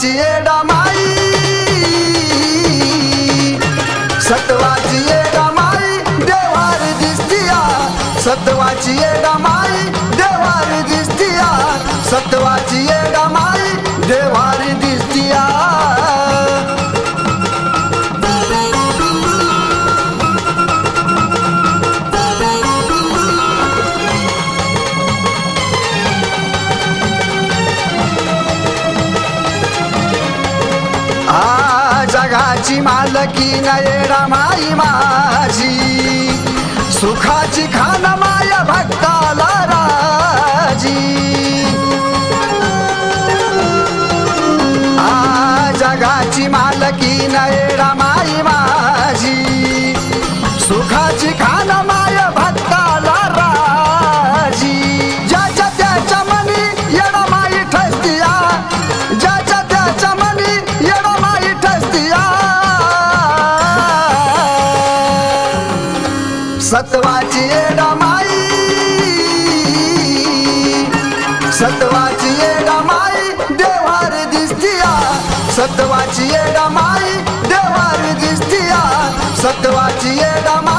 सतवाची येडा माई. सत्वाची देवार दिसतिया सतवाची येडा सुखाची मालकी नयेडा माई माझी. सुखाची खान माई सत्वाची येडा माई सत्वाची येडा माई देवार दिसतिया. सत्वाची येडा माई देवार दिसतिया. सत्वाची येडा माई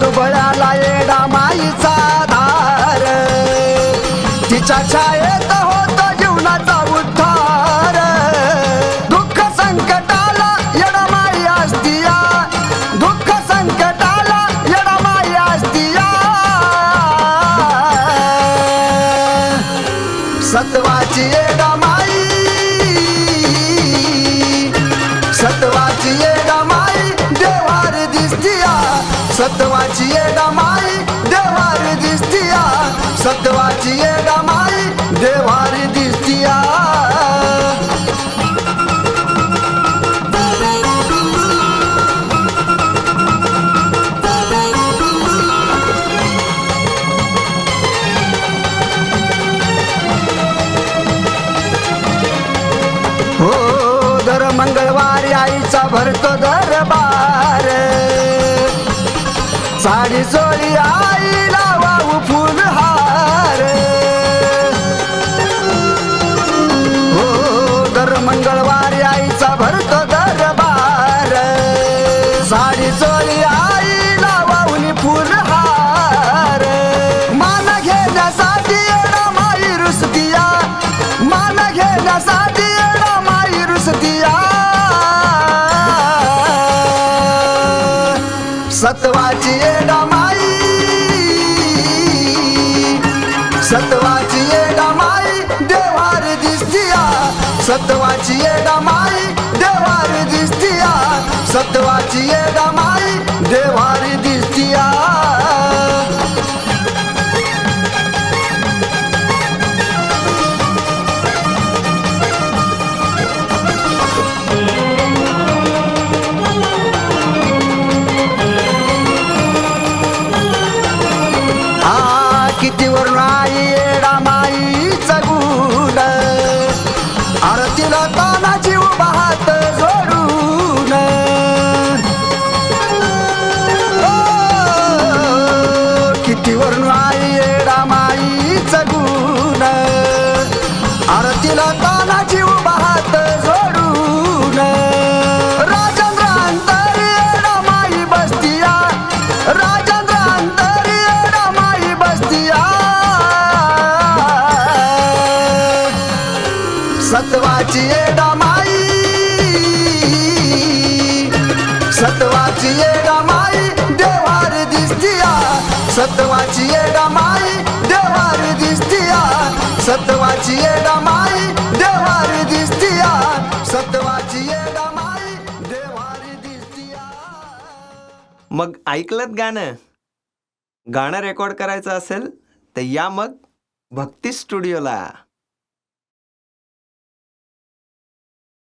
दुबळ्याला येडा माईचा धार. तिच्या छायेत होत जीवनाचा उद्धार. दुःख संकटाला येडा माई असतिया. दुःख संकटाला येडा माई असतिया. सत्वाची येडा सत्वाची येडा माई देवारी दिसतिया. सत्वाची येडा माई देवारी दिसतिया. हो, हो, हो दर मंगळवारी आईचा भरतो दरबार. साडी चोळी आईला वाहू फुलहार हो दर मंगळवारी आईचा भरतो दरबार। साडी चोळी आईला वाहून फुलहार मान घेण्यासाठी माई रुसतिया मान घेण्यासाठी सत्वाची येडा माई देवार दिसतिया. सत्वाची येडा माई देवार दिसतिया. सत्वाची भक्तीवरून आई रामाईच गुण आरतीला तानाची उभा हात जोडून. राजेंद्र अंतरी रामाई बसतिया. राजेंद्र अंतरी रामाई बसतिया. सत्वाची रामाई सत्वाची रामाई सतवाची येडा माई देवारी दिसतिया. सतवाची येडा माई देवारी दिसतिया. सतवाची येडा माई देवारी दिसतिया. मग ऐकलत गाणं? गाणं रेकॉर्ड करायचं असेल तर या मग भक्ती स्टुडिओला.